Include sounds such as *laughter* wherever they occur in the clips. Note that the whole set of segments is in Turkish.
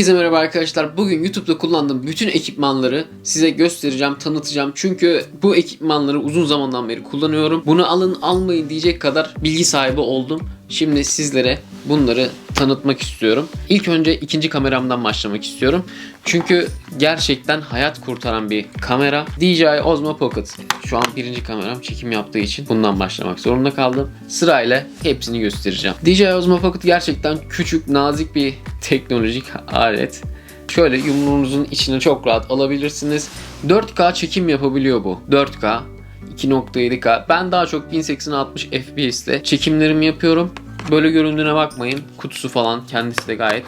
Herkese merhaba arkadaşlar. Bugün YouTube'da kullandığım bütün ekipmanları size göstereceğim, tanıtacağım. Çünkü bu ekipmanları uzun zamandan beri kullanıyorum. Bunu alın almayın diyecek kadar bilgi sahibi oldum. Şimdi sizlere bunları tanıtmak istiyorum. İlk önce ikinci kameramdan başlamak istiyorum. Çünkü gerçekten hayat kurtaran bir kamera. DJI Osmo Pocket. Şu an birinci kameram çekim yaptığı için bundan başlamak zorunda kaldım. Sırayla hepsini göstereceğim. DJI Osmo Pocket gerçekten küçük, nazik bir teknolojik alet. Şöyle yumruğunuzun içine çok rahat alabilirsiniz. 4K çekim yapabiliyor bu. 4K 2.7K. Ben daha çok 1080-60 FPS'te çekimlerimi yapıyorum. Böyle göründüğüne bakmayın. Kutusu falan kendisi de gayet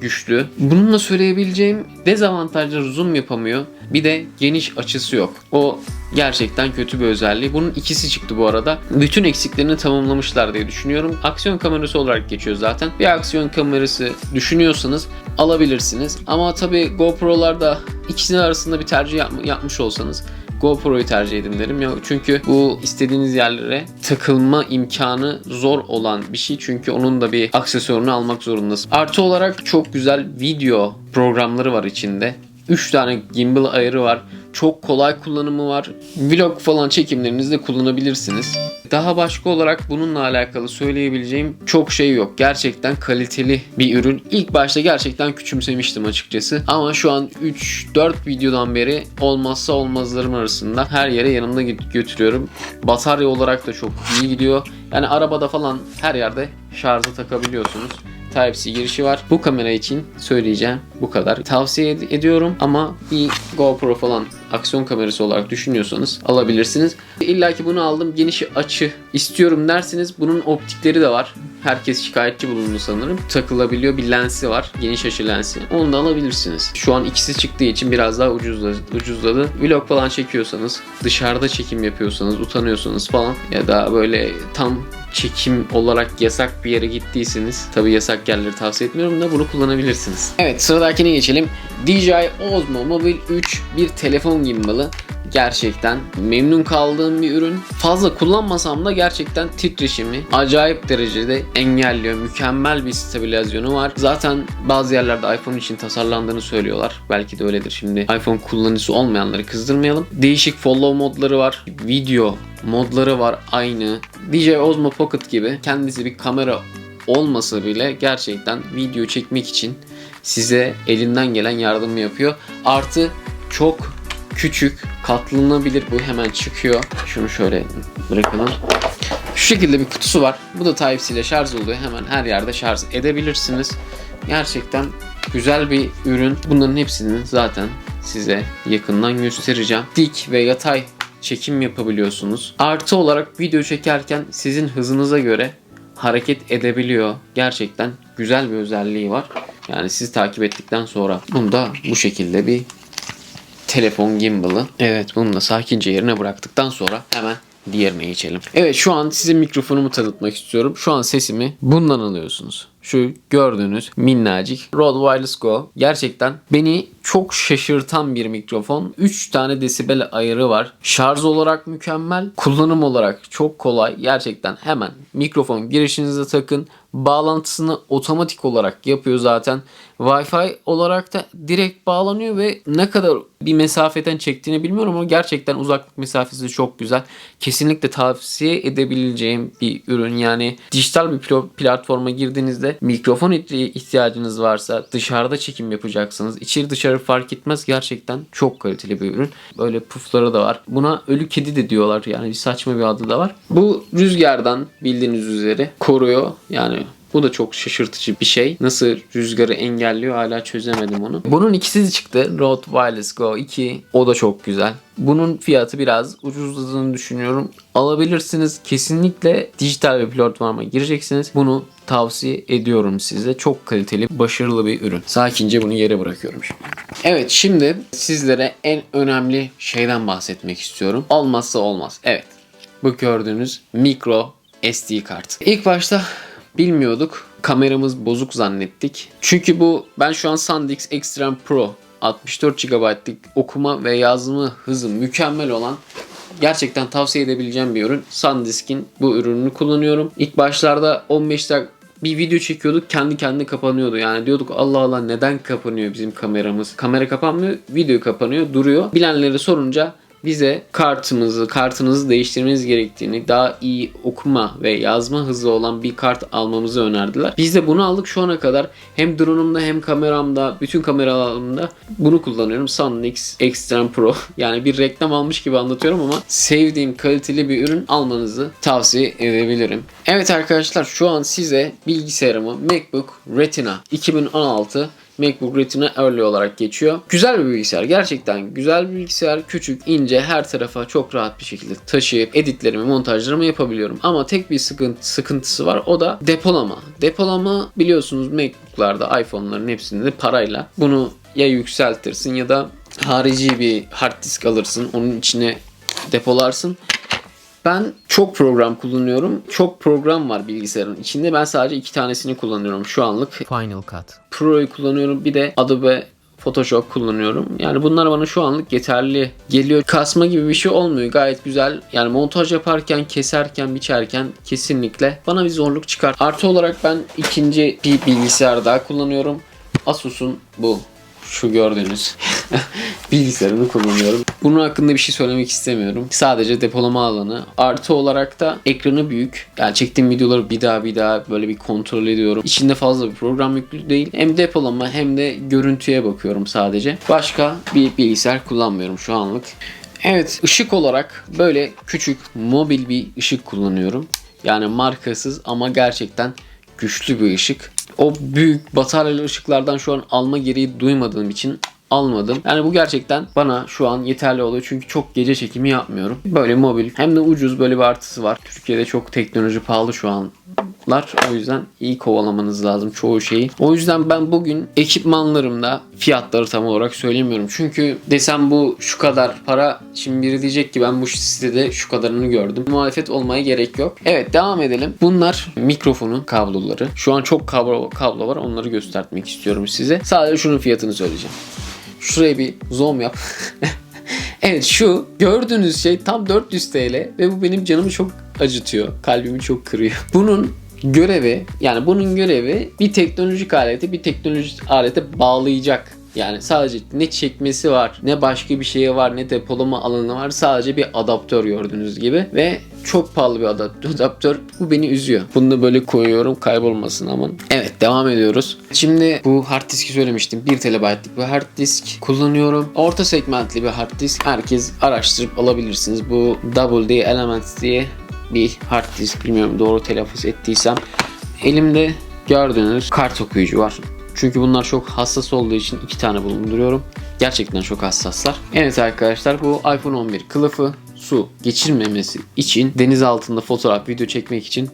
güçlü. Bununla söyleyebileceğim dezavantajları zoom yapamıyor. Bir de geniş açısı yok. O gerçekten kötü bir özelliği. Bunun ikisi çıktı bu arada. Bütün eksiklerini tamamlamışlar diye düşünüyorum. Aksiyon kamerası olarak geçiyor zaten. Bir aksiyon kamerası düşünüyorsanız alabilirsiniz. Ama tabi GoPro'larda ikisinin arasında bir tercih yapmış olsanız GoPro'yu tercih edin derim ya çünkü bu istediğiniz yerlere takılma imkanı zor olan bir şey çünkü onun da bir aksesuarını almak zorundasın. Artı olarak çok güzel video programları var içinde. 3 tane gimbal ayarı var. Çok kolay kullanımı var. Vlog falan çekimlerinizde kullanabilirsiniz. Daha başka olarak bununla alakalı söyleyebileceğim çok şey yok. Gerçekten kaliteli bir ürün. İlk başta gerçekten küçümsemiştim açıkçası. Ama şu an 3-4 videodan beri olmazsa olmazlarım arasında her yere yanımda götürüyorum. Batarya olarak da çok iyi gidiyor. Yani arabada falan her yerde şarja takabiliyorsunuz. Type-C girişi var. Bu kamera için söyleyeceğim bu kadar. Tavsiye ed- ediyorum ama bir GoPro falan aksiyon kamerası olarak düşünüyorsanız alabilirsiniz. İlla ki bunu aldım geniş açı istiyorum derseniz bunun optikleri de var. Herkes şikayetçi bulundu sanırım. Takılabiliyor bir lensi var. Geniş açı lensi. Onu da alabilirsiniz. Şu an ikisi çıktığı için biraz daha ucuzladı. ucuzladı. Vlog falan çekiyorsanız, dışarıda çekim yapıyorsanız, utanıyorsanız falan ya da böyle tam çekim olarak yasak bir yere gittiyseniz tabi yasak yerleri tavsiye etmiyorum da bunu kullanabilirsiniz. Evet sıradakine geçelim. DJI Osmo Mobile 3 bir telefon gimbalı. Gerçekten memnun kaldığım bir ürün. Fazla kullanmasam da gerçekten titreşimi acayip derecede engelliyor. Mükemmel bir stabilizasyonu var. Zaten bazı yerlerde iPhone için tasarlandığını söylüyorlar. Belki de öyledir. Şimdi iPhone kullanıcısı olmayanları kızdırmayalım. Değişik follow modları var. Video modları var aynı. DJI Osmo Pocket gibi kendisi bir kamera olmasa bile gerçekten video çekmek için size elinden gelen yardımı yapıyor. Artı çok küçük, katlanabilir. Bu hemen çıkıyor. Şunu şöyle bırakalım. Şu şekilde bir kutusu var. Bu da Type-C ile şarj oluyor. Hemen her yerde şarj edebilirsiniz. Gerçekten güzel bir ürün. Bunların hepsini zaten size yakından göstereceğim. Dik ve yatay çekim yapabiliyorsunuz. Artı olarak video çekerken sizin hızınıza göre hareket edebiliyor. Gerçekten güzel bir özelliği var. Yani sizi takip ettikten sonra bunu da bu şekilde bir telefon gimbal'ı. Evet bunu da sakince yerine bıraktıktan sonra hemen diğerine geçelim. Evet şu an size mikrofonumu tanıtmak istiyorum. Şu an sesimi bundan alıyorsunuz. Şu gördüğünüz minnacık Rode Wireless Go. Gerçekten beni çok şaşırtan bir mikrofon. 3 tane desibel ayarı var. Şarj olarak mükemmel. Kullanım olarak çok kolay. Gerçekten hemen mikrofon girişinize takın. Bağlantısını otomatik olarak yapıyor zaten. Wi-Fi olarak da direkt bağlanıyor ve ne kadar bir mesafeden çektiğini bilmiyorum ama gerçekten uzaklık mesafesi çok güzel. Kesinlikle tavsiye edebileceğim bir ürün. Yani dijital bir platforma girdiğinizde mikrofon ihtiyacınız varsa dışarıda çekim yapacaksınız. İçeri dışarı fark etmez. Gerçekten çok kaliteli bir ürün. Böyle pufları da var. Buna ölü kedi de diyorlar. Yani bir saçma bir adı da var. Bu rüzgardan bildiğiniz üzere koruyor. Yani Bu da çok şaşırtıcı bir şey. Nasıl rüzgarı engelliyor hala çözemedim onu. Bunun ikisi çıktı. Rode Wireless Go 2. O da çok güzel. Bunun fiyatı biraz ucuzladığını düşünüyorum. Alabilirsiniz. Kesinlikle dijital bir platforma gireceksiniz. Bunu tavsiye ediyorum size. Çok kaliteli, başarılı bir ürün. Sakince bunu yere bırakıyorum şimdi. Evet şimdi sizlere en önemli şeyden bahsetmek istiyorum. Olmazsa olmaz. Evet. Bu gördüğünüz mikro SD kart. İlk başta bilmiyorduk. Kameramız bozuk zannettik. Çünkü bu ben şu an SanDisk Extreme Pro 64 GB'lık okuma ve yazma hızı mükemmel olan gerçekten tavsiye edebileceğim bir ürün. SanDisk'in bu ürününü kullanıyorum. İlk başlarda 15 dakika bir video çekiyorduk kendi kendine kapanıyordu. Yani diyorduk Allah Allah neden kapanıyor bizim kameramız? Kamera kapanmıyor, video kapanıyor, duruyor. Bilenleri sorunca bize kartımızı, kartınızı değiştirmeniz gerektiğini, daha iyi okuma ve yazma hızı olan bir kart almamızı önerdiler. Biz de bunu aldık şu ana kadar. Hem drone'umda hem kameramda, bütün kameralarımda bunu kullanıyorum. Sonix Extreme Pro. *laughs* Yani bir reklam almış gibi anlatıyorum ama sevdiğim kaliteli bir ürün almanızı tavsiye edebilirim. Evet arkadaşlar şu an size bilgisayarımı MacBook Retina 2016 MacBook Retina Early olarak geçiyor. Güzel bir bilgisayar. Gerçekten güzel bir bilgisayar. Küçük, ince, her tarafa çok rahat bir şekilde taşıyıp editlerimi, montajlarımı yapabiliyorum. Ama tek bir sıkıntı, sıkıntısı var. O da depolama. Depolama biliyorsunuz MacBook'larda, iPhone'ların hepsinde de parayla. Bunu ya yükseltirsin ya da harici bir hard disk alırsın. Onun içine depolarsın. Ben çok program kullanıyorum. Çok program var bilgisayarın içinde. Ben sadece iki tanesini kullanıyorum şu anlık. Final Cut. Pro'yu kullanıyorum. Bir de Adobe Photoshop kullanıyorum. Yani bunlar bana şu anlık yeterli geliyor. Kasma gibi bir şey olmuyor. Gayet güzel. Yani montaj yaparken, keserken, biçerken kesinlikle bana bir zorluk çıkar. Artı olarak ben ikinci bir bilgisayar daha kullanıyorum. Asus'un bu şu gördüğünüz *laughs* bilgisayarını kullanıyorum. Bunun hakkında bir şey söylemek istemiyorum. Sadece depolama alanı. Artı olarak da ekranı büyük. Yani çektiğim videoları bir daha bir daha böyle bir kontrol ediyorum. İçinde fazla bir program yüklü değil. Hem depolama hem de görüntüye bakıyorum sadece. Başka bir bilgisayar kullanmıyorum şu anlık. Evet ışık olarak böyle küçük mobil bir ışık kullanıyorum. Yani markasız ama gerçekten güçlü bir ışık. O büyük bataryalı ışıklardan şu an alma gereği duymadığım için almadım. Yani bu gerçekten bana şu an yeterli oluyor çünkü çok gece çekimi yapmıyorum. Böyle mobil hem de ucuz böyle bir artısı var. Türkiye'de çok teknoloji pahalı şu anlar. O yüzden iyi kovalamanız lazım çoğu şeyi. O yüzden ben bugün ekipmanlarımda fiyatları tam olarak söylemiyorum. Çünkü desem bu şu kadar para şimdi biri diyecek ki ben bu sitede şu kadarını gördüm. Muhalefet olmaya gerek yok. Evet devam edelim. Bunlar mikrofonun kabloları. Şu an çok kablo, kablo var. Onları göstermek istiyorum size. Sadece şunun fiyatını söyleyeceğim. Şuraya bir zoom yap. *laughs* evet şu gördüğünüz şey tam 400 TL ve bu benim canımı çok acıtıyor. Kalbimi çok kırıyor. *laughs* Bunun görevi yani bunun görevi bir teknolojik aleti bir teknolojik alete bağlayacak. Yani sadece ne çekmesi var, ne başka bir şeye var, ne depolama alanı var. Sadece bir adaptör gördüğünüz gibi ve çok pahalı bir *laughs* adaptör. Bu beni üzüyor. Bunu da böyle koyuyorum kaybolmasın aman. Evet devam ediyoruz. Şimdi bu hard diski söylemiştim. 1 TB'lik bir hard disk kullanıyorum. Orta segmentli bir hard disk. Herkes araştırıp alabilirsiniz. Bu Double D Elements diye bir hard disk. Bilmiyorum doğru telaffuz ettiysem. Elimde gördüğünüz kart okuyucu var. Çünkü bunlar çok hassas olduğu için iki tane bulunduruyorum. Gerçekten çok hassaslar. Evet arkadaşlar bu iPhone 11 kılıfı su geçirmemesi için deniz altında fotoğraf, video çekmek için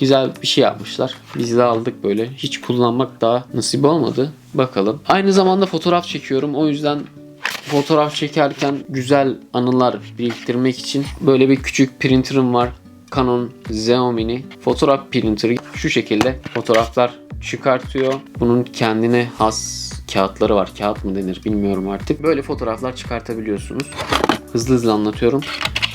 güzel bir şey yapmışlar. Biz de aldık böyle. Hiç kullanmak daha nasip olmadı. Bakalım. Aynı zamanda fotoğraf çekiyorum. O yüzden fotoğraf çekerken güzel anılar biriktirmek için böyle bir küçük printer'ım var. Canon Xeomini fotoğraf printeri şu şekilde fotoğraflar çıkartıyor. Bunun kendine has kağıtları var. Kağıt mı denir bilmiyorum artık. Böyle fotoğraflar çıkartabiliyorsunuz. Hızlı hızlı anlatıyorum.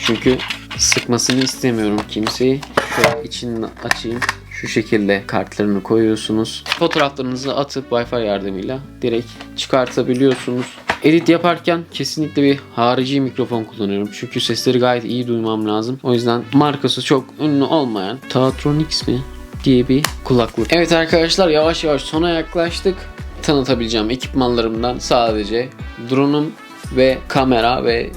Çünkü sıkmasını istemiyorum kimseyi. Şöyle içini açayım. Şu şekilde kartlarını koyuyorsunuz. Fotoğraflarınızı atıp Wi-Fi yardımıyla direkt çıkartabiliyorsunuz. Edit yaparken kesinlikle bir harici mikrofon kullanıyorum. Çünkü sesleri gayet iyi duymam lazım. O yüzden markası çok ünlü olmayan Taatronix mi? Diye bir kulaklık. Evet arkadaşlar yavaş yavaş sona yaklaştık. Tanıtabileceğim ekipmanlarımdan sadece drone'um ve kamera ve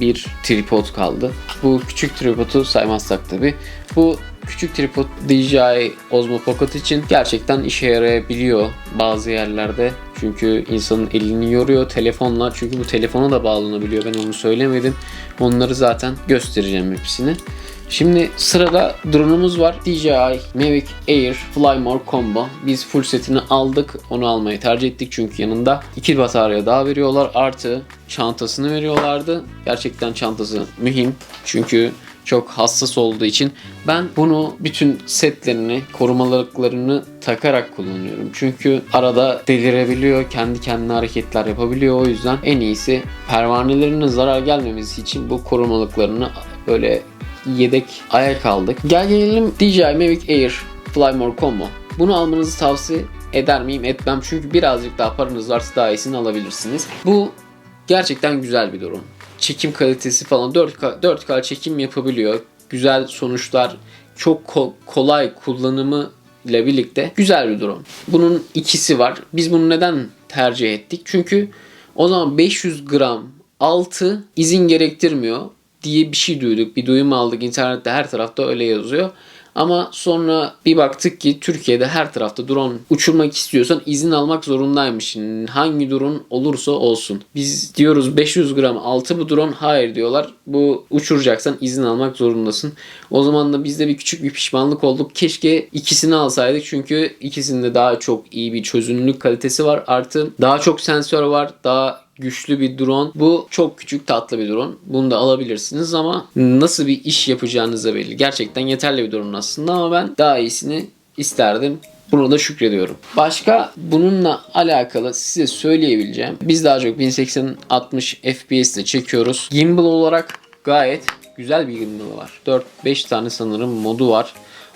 bir tripod kaldı. Bu küçük tripodu saymazsak tabi. Bu küçük tripod DJI Osmo Pocket için gerçekten işe yarayabiliyor bazı yerlerde. Çünkü insanın elini yoruyor telefonla. Çünkü bu telefona da bağlanabiliyor. Ben onu söylemedim. Onları zaten göstereceğim hepsini. Şimdi sırada drone'umuz var. DJI Mavic Air Fly More Combo. Biz full setini aldık. Onu almayı tercih ettik çünkü yanında iki batarya daha veriyorlar. Artı çantasını veriyorlardı. Gerçekten çantası mühim. Çünkü çok hassas olduğu için ben bunu bütün setlerini, korumalıklarını takarak kullanıyorum. Çünkü arada delirebiliyor, kendi kendine hareketler yapabiliyor. O yüzden en iyisi pervanelerine zarar gelmemesi için bu korumalıklarını böyle yedek ayak aldık. Gel gelelim DJI Mavic Air Fly More Combo. Bunu almanızı tavsiye eder miyim? Etmem. Çünkü birazcık daha paranız varsa daha iyisini alabilirsiniz. Bu gerçekten güzel bir drone. Çekim kalitesi falan 4K, 4K çekim yapabiliyor. Güzel sonuçlar, çok ko- kolay kullanımı ile birlikte güzel bir drone. Bunun ikisi var. Biz bunu neden tercih ettik? Çünkü o zaman 500 gram altı izin gerektirmiyor diye bir şey duyduk. Bir duyum aldık. İnternette her tarafta öyle yazıyor. Ama sonra bir baktık ki Türkiye'de her tarafta drone uçurmak istiyorsan izin almak zorundaymış. Hangi drone olursa olsun. Biz diyoruz 500 gram altı bu drone. Hayır diyorlar. Bu uçuracaksan izin almak zorundasın. O zaman da bizde bir küçük bir pişmanlık olduk. Keşke ikisini alsaydık. Çünkü ikisinde daha çok iyi bir çözünürlük kalitesi var. Artı daha çok sensör var. Daha güçlü bir drone. Bu çok küçük tatlı bir drone. Bunu da alabilirsiniz ama nasıl bir iş yapacağınız belli. Gerçekten yeterli bir drone aslında ama ben daha iyisini isterdim. Buna da şükrediyorum. Başka bununla alakalı size söyleyebileceğim. Biz daha çok 1080-60 FPS ile çekiyoruz. Gimbal olarak gayet güzel bir gimbal var. 4-5 tane sanırım modu var.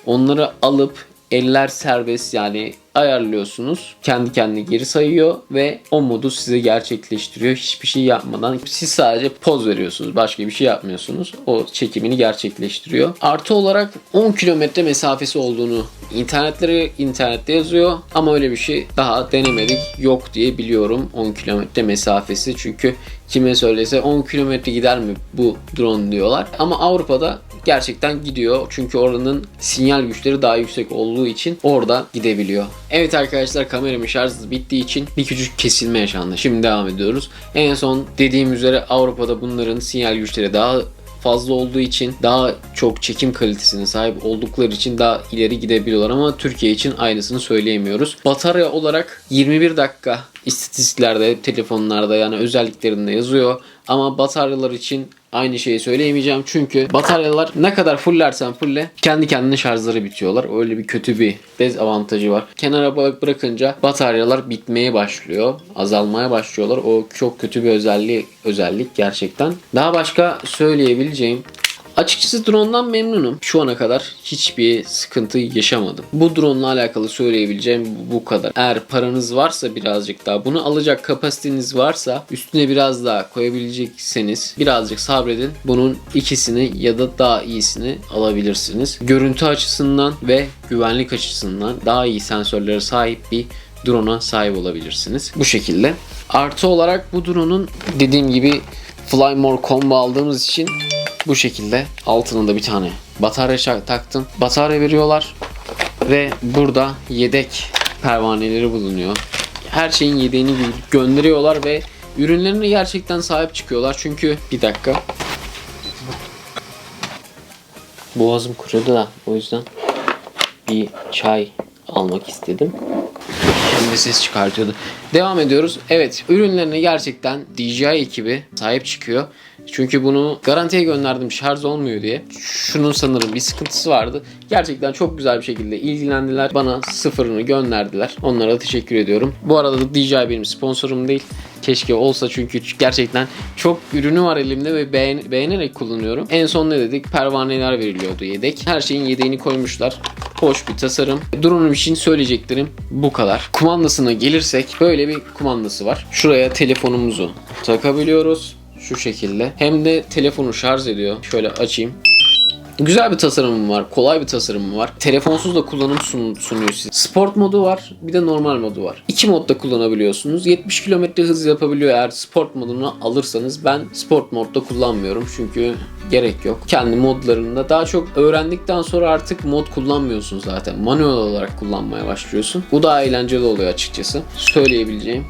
Onları alıp eller serbest yani ayarlıyorsunuz. Kendi kendine geri sayıyor ve o modu size gerçekleştiriyor. Hiçbir şey yapmadan siz sadece poz veriyorsunuz. Başka bir şey yapmıyorsunuz. O çekimini gerçekleştiriyor. Artı olarak 10 kilometre mesafesi olduğunu internetleri internette yazıyor ama öyle bir şey daha denemedik. Yok diye biliyorum 10 kilometre mesafesi. Çünkü kime söylese 10 kilometre gider mi bu drone diyorlar. Ama Avrupa'da gerçekten gidiyor. Çünkü oranın sinyal güçleri daha yüksek olduğu için orada gidebiliyor. Evet arkadaşlar kameramın şarjı bittiği için bir küçük kesilme yaşandı. Şimdi devam ediyoruz. En son dediğim üzere Avrupa'da bunların sinyal güçleri daha fazla olduğu için daha çok çekim kalitesine sahip oldukları için daha ileri gidebiliyorlar ama Türkiye için aynısını söyleyemiyoruz. Batarya olarak 21 dakika istatistiklerde, telefonlarda yani özelliklerinde yazıyor. Ama bataryalar için aynı şeyi söyleyemeyeceğim. Çünkü bataryalar ne kadar fullersen fulle kendi kendine şarjları bitiyorlar. Öyle bir kötü bir dezavantajı var. Kenara bırakınca bataryalar bitmeye başlıyor. Azalmaya başlıyorlar. O çok kötü bir özelliği özellik gerçekten. Daha başka söyleyebileceğim Açıkçası drone'dan memnunum. Şu ana kadar hiçbir sıkıntı yaşamadım. Bu drone ile alakalı söyleyebileceğim bu kadar. Eğer paranız varsa birazcık daha bunu alacak kapasiteniz varsa üstüne biraz daha koyabilecekseniz birazcık sabredin. Bunun ikisini ya da daha iyisini alabilirsiniz. Görüntü açısından ve güvenlik açısından daha iyi sensörlere sahip bir drone'a sahip olabilirsiniz. Bu şekilde. Artı olarak bu drone'un dediğim gibi Fly More combo aldığımız için bu şekilde altına da bir tane batarya taktım. Batarya veriyorlar ve burada yedek pervaneleri bulunuyor. Her şeyin yedeğini gönderiyorlar ve ürünlerine gerçekten sahip çıkıyorlar. Çünkü bir dakika. Boğazım kurudu da o yüzden bir çay almak istedim. Şimdi ses çıkartıyordu. Devam ediyoruz. Evet ürünlerine gerçekten DJI ekibi sahip çıkıyor. Çünkü bunu garantiye gönderdim şarj olmuyor diye. Şunun sanırım bir sıkıntısı vardı. Gerçekten çok güzel bir şekilde ilgilendiler. Bana sıfırını gönderdiler. Onlara teşekkür ediyorum. Bu arada da DJI benim sponsorum değil. Keşke olsa çünkü gerçekten çok ürünü var elimde ve beğen beğenerek kullanıyorum. En son ne dedik? Pervaneler veriliyordu yedek. Her şeyin yedeğini koymuşlar. Hoş bir tasarım. Drone'um için söyleyeceklerim bu kadar. Kumandasına gelirsek böyle bir kumandası var. Şuraya telefonumuzu takabiliyoruz şu şekilde. Hem de telefonu şarj ediyor. Şöyle açayım. Güzel bir tasarımı var. Kolay bir tasarımı var. Telefonsuz da kullanım sun- sunuyor size. Sport modu var. Bir de normal modu var. İki modda kullanabiliyorsunuz. 70 km hız yapabiliyor eğer sport modunu alırsanız. Ben sport modda kullanmıyorum. Çünkü gerek yok. Kendi modlarında daha çok öğrendikten sonra artık mod kullanmıyorsun zaten. Manuel olarak kullanmaya başlıyorsun. Bu daha eğlenceli oluyor açıkçası. Söyleyebileceğim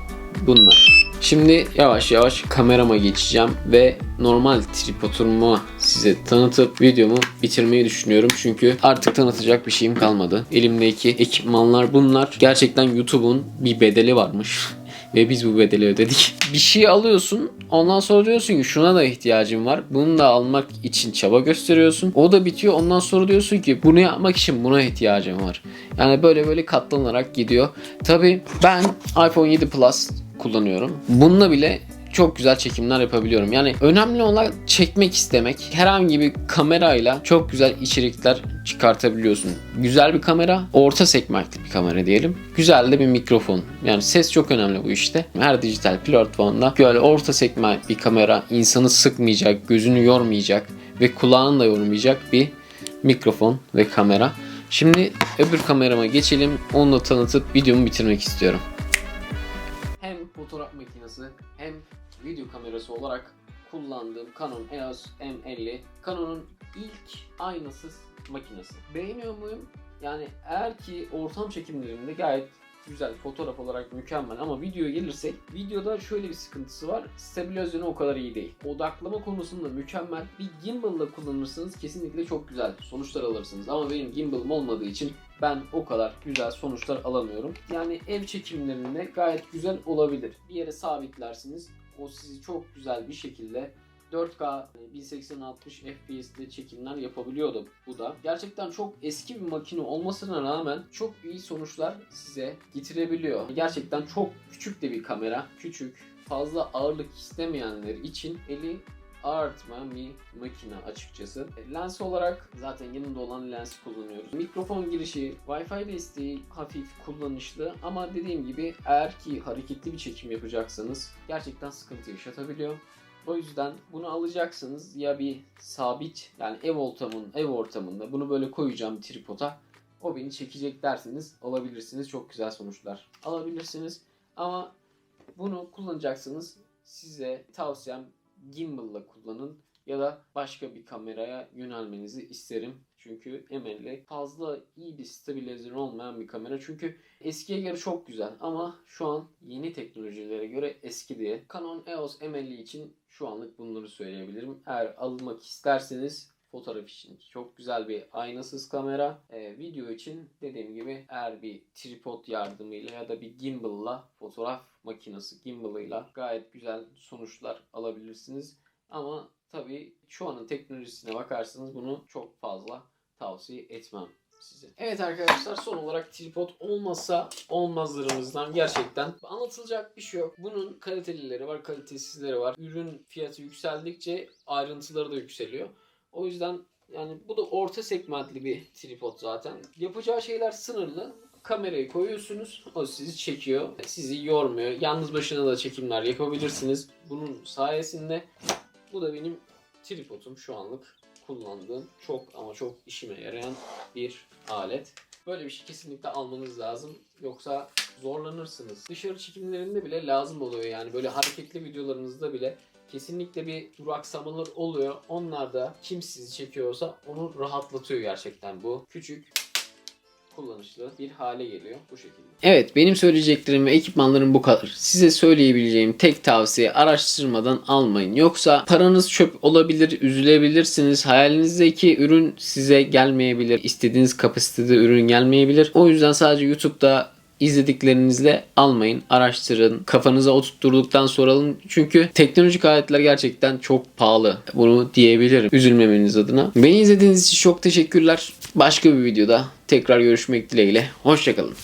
bunlar. Şimdi yavaş yavaş kamerama geçeceğim ve normal tripodumu size tanıtıp videomu bitirmeyi düşünüyorum. Çünkü artık tanıtacak bir şeyim kalmadı. Elimdeki ekipmanlar bunlar. Gerçekten YouTube'un bir bedeli varmış. Ve biz bu bedeli ödedik. Bir şey alıyorsun ondan sonra diyorsun ki şuna da ihtiyacım var. Bunu da almak için çaba gösteriyorsun. O da bitiyor ondan sonra diyorsun ki bunu yapmak için buna ihtiyacım var. Yani böyle böyle katlanarak gidiyor. Tabi ben iPhone 7 Plus kullanıyorum. Bununla bile çok güzel çekimler yapabiliyorum. Yani önemli olan çekmek istemek. Herhangi bir kamerayla çok güzel içerikler çıkartabiliyorsun. Güzel bir kamera, orta segmentli bir kamera diyelim. Güzel de bir mikrofon. Yani ses çok önemli bu işte. Her dijital platformda böyle orta segment bir kamera insanı sıkmayacak, gözünü yormayacak ve kulağını da yormayacak bir mikrofon ve kamera. Şimdi öbür kamerama geçelim. Onu da tanıtıp videomu bitirmek istiyorum hem fotoğraf makinesi hem video kamerası olarak kullandığım Canon EOS M50 Canon'un ilk aynasız makinesi. Beğeniyor muyum? Yani eğer ki ortam çekimlerinde gayet güzel fotoğraf olarak mükemmel ama videoya gelirsek videoda şöyle bir sıkıntısı var. Stabilizasyonu o kadar iyi değil. Odaklama konusunda mükemmel. Bir gimbal'la kullanırsanız kesinlikle çok güzel sonuçlar alırsınız. Ama benim gimbal'ım olmadığı için ben o kadar güzel sonuçlar alamıyorum. Yani ev çekimlerinde gayet güzel olabilir. Bir yere sabitlersiniz. O sizi çok güzel bir şekilde 4K 1080-60 FPS'de çekimler yapabiliyordu bu da. Gerçekten çok eski bir makine olmasına rağmen çok iyi sonuçlar size getirebiliyor. Gerçekten çok küçük de bir kamera. Küçük, fazla ağırlık istemeyenler için eli ağırtmayan bir makine açıkçası. Lens olarak zaten yanında olan lensi kullanıyoruz. Mikrofon girişi, Wi-Fi desteği hafif kullanışlı ama dediğim gibi eğer ki hareketli bir çekim yapacaksanız gerçekten sıkıntı yaşatabiliyor. O yüzden bunu alacaksınız ya bir sabit yani ev ortamın ev ortamında bunu böyle koyacağım tripoda o beni çekecek derseniz alabilirsiniz. Çok güzel sonuçlar alabilirsiniz. Ama bunu kullanacaksınız. Size tavsiyem gimbal'la kullanın ya da başka bir kameraya yönelmenizi isterim. Çünkü M50 fazla iyi bir stabilizasyon olmayan bir kamera. Çünkü eskiye göre çok güzel ama şu an yeni teknolojilere göre eski diye. Canon EOS M50 için şu anlık bunları söyleyebilirim. Eğer almak isterseniz fotoğraf için çok güzel bir aynasız kamera. Ee, video için dediğim gibi eğer bir tripod yardımıyla ya da bir gimbal'la fotoğraf makinesi gimbal'ıyla gayet güzel sonuçlar alabilirsiniz. Ama tabii şu anın teknolojisine bakarsanız bunu çok fazla tavsiye etmem size. Evet arkadaşlar son olarak tripod olmasa olmazlarımızdan gerçekten anlatılacak bir şey yok. Bunun kalitelileri var, kalitesizleri var. Ürün fiyatı yükseldikçe ayrıntıları da yükseliyor. O yüzden yani bu da orta segmentli bir tripod zaten. Yapacağı şeyler sınırlı. Kamerayı koyuyorsunuz. O sizi çekiyor. Sizi yormuyor. Yalnız başına da çekimler yapabilirsiniz. Bunun sayesinde bu da benim tripodum şu anlık kullandığım çok ama çok işime yarayan bir alet. Böyle bir şey kesinlikle almanız lazım. Yoksa zorlanırsınız. Dışarı çekimlerinde bile lazım oluyor yani. Böyle hareketli videolarınızda bile kesinlikle bir duraksamalar oluyor. Onlar da kim sizi çekiyorsa onu rahatlatıyor gerçekten bu. Küçük kullanışlı bir hale geliyor bu şekilde. Evet benim söyleyeceklerim ve ekipmanlarım bu kadar. Size söyleyebileceğim tek tavsiye araştırmadan almayın. Yoksa paranız çöp olabilir, üzülebilirsiniz. Hayalinizdeki ürün size gelmeyebilir. İstediğiniz kapasitede ürün gelmeyebilir. O yüzden sadece YouTube'da izlediklerinizle almayın, araştırın, kafanıza oturtturduktan sonra alın. Çünkü teknolojik aletler gerçekten çok pahalı. Bunu diyebilirim üzülmemeniz adına. Beni izlediğiniz için çok teşekkürler. Başka bir videoda tekrar görüşmek dileğiyle. Hoşçakalın.